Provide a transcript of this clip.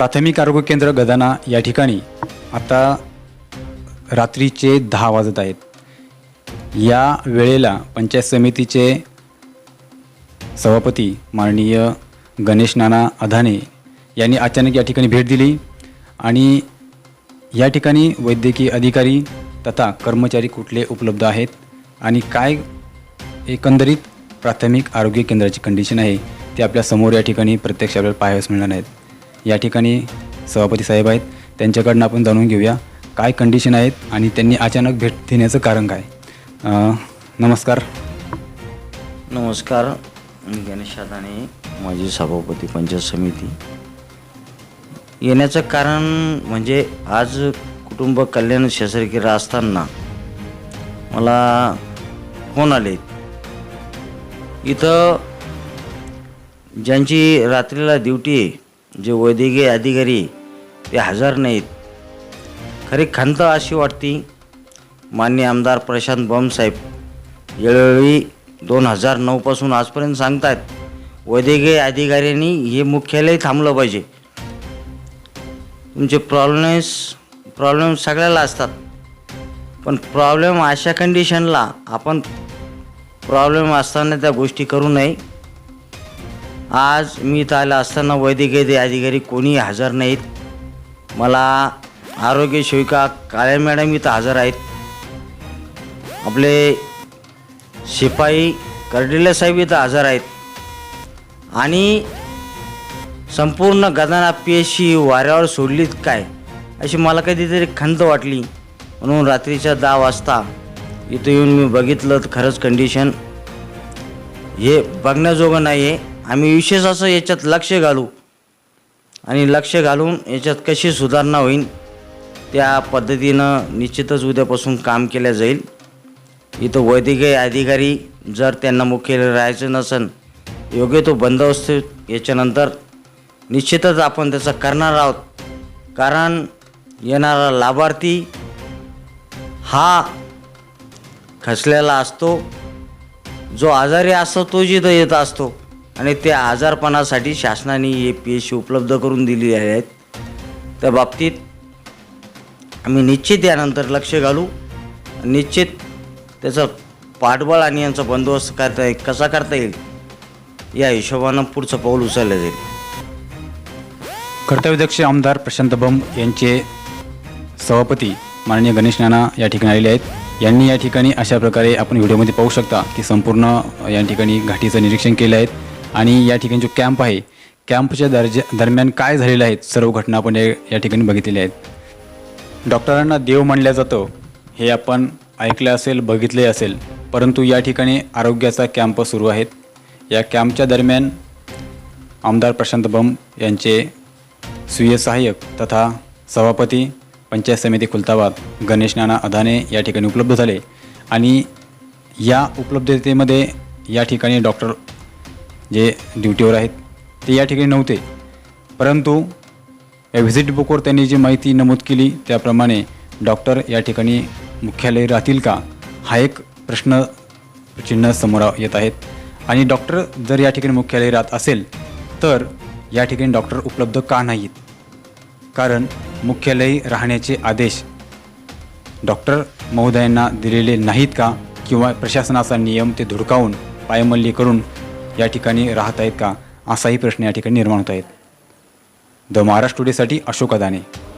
प्राथमिक आरोग्य केंद्र गदाना या ठिकाणी आता रात्रीचे दहा वाजत आहेत. या वेळेला पंचायत समितीचे सभापती माननीय गणेश नाना अधाने यांनी अचानक या ठिकाणी भेट दिली आणि या ठिकाणी वैद्यकीय अधिकारी तथा कर्मचारी कुठले उपलब्ध आहेत आणि काय एकंदरीत प्राथमिक आरोग्य केंद्राची कंडिशन आहे ते आपल्यासमोर या ठिकाणी प्रत्यक्ष आपल्याला पाहावयास मिळणार आहेत. या ठिकाणी सभापती साहेब आहेत. त्यांच्याकडनं आपण जाणून घेऊया काय कंडिशन आहेत आणि त्यांनी अचानक भेट देण्याचं कारण काय. अं, नमस्कार. नमस्कार. मी गणेश अदाने माजी सभापती पंचायत समिती. येण्याचं कारण म्हणजे आज कुटुंब कल्याण शस्त्रक्रिया असताना मला फोन आले. इथं ज्यांची रात्रीला ड्युटी आहे जे वैद्यकीय अधिकारी ते हजर नाहीत. खरी खंत अशी वाटती मान्य आमदार प्रशांत बमसाहेब वेळोवेळी दोन हजार नऊपासून आजपर्यंत सांगतात वैद्यकीय अधिकाऱ्यांनी हे मुख्यालय थांबलं पाहिजे. तुमचे प्रॉब्लेम्स प्रॉब्लेम सगळ्याला असतात. पण प्रॉब्लेम अशा कंडिशनला आपण प्रॉब्लेम असताना त्या गोष्टी करू नये. आज मी इथं आलं असताना वैद्यकीय अधिकारी कोणी हजर नाहीत. मला आरोग्य सेविका काळे मॅडम इथं हजर आहेत. आपले शिपाई कर्डिले साहेब इथं हजर आहेत. आणि संपूर्ण गदाना पी एस सी वाऱ्यावर सोडलीत काय अशी मला कधीतरी खंत वाटली. म्हणून रात्रीच्या दहा वाजता इथं येऊन मी बघितलं तर खरंच कंडिशन हे बघण्याजोगं नाही आहे आम्ही विशेष असं याच्यात लक्ष घालू. आणि लक्ष घालून याच्यात कशी सुधारणा होईल त्या पद्धतीनं निश्चितच उद्यापासून काम केलं जाईल. इथं वैद्यकीय अधिकारी जर त्यांना मुख्य राहायचं नसेल योग्य तो बंदोबस्त याच्यानंतर निश्चितच आपण त्याचा करणार आहोत. कारण येणारा लाभार्थी हा खचलेला असतो जो आजारी असतो तो जिथं येत असतो. आणि ते आजारपणासाठी शासनाने हे पी एस सी उपलब्ध करून दिली आहेत. त्या बाबतीत आम्ही निश्चित यानंतर लक्ष घालू. निश्चित त्याचं पाठबळ आणि यांचा बंदोबस्त करता येईल. कसा करता येईल? या हिशोबानं पुढचं पाऊल उचललं जाईल. कर्तव्यदक्ष आमदार प्रशांत बंब यांचे सभापती माननीय गणेश नाना या ठिकाणी आलेले आहेत. यांनी या ठिकाणी अशा प्रकारे आपण व्हिडिओमध्ये पाहू शकता की संपूर्ण या ठिकाणी घाटीचं निरीक्षण केलं आहे. आणि या ठिकाणी जो कॅम्प आहे कॅम्पच्या दर्जा दरम्यान काय झालेलं आहेत सर्व घटना आपण या या ठिकाणी बघितलेल्या आहेत. डॉक्टरांना देव मानलं जातं हे आपण ऐकलं असेल बघितले असेल परंतु या ठिकाणी आरोग्याचा कॅम्प सुरू आहेत. या कॅम्पच्या दरम्यान आमदार प्रशांत बम यांचे स्वीय सहाय्यक तथा सभापती पंचायत समिती खुलताबाद गणेश नाना अदाने या ठिकाणी उपलब्ध झाले. आणि या उपलब्धतेमध्ये या ठिकाणी डॉक्टर जे ड्युटीवर आहेत ते या ठिकाणी नव्हते. परंतु या व्हिजिट बुकवर त्यांनी जी माहिती नमूद केली त्याप्रमाणे डॉक्टर या ठिकाणी मुख्यालय राहतील का हा एक प्रश्न चिन्ह समोर येत आहेत. आणि डॉक्टर जर या ठिकाणी मुख्यालय राहत असेल तर या ठिकाणी डॉक्टर उपलब्ध का नाहीत? कारण मुख्यालय राहण्याचे आदेश डॉक्टर महोदयांना दिलेले नाहीत का? किंवा प्रशासनाचा नियम ते धुडकावून पायमल्ली करून या ठिकाणी राहत आहेत का? असाही प्रश्न या ठिकाणी निर्माण होत आहेत. द महाराष्ट्र टुडेसाठी अशोक अदाने.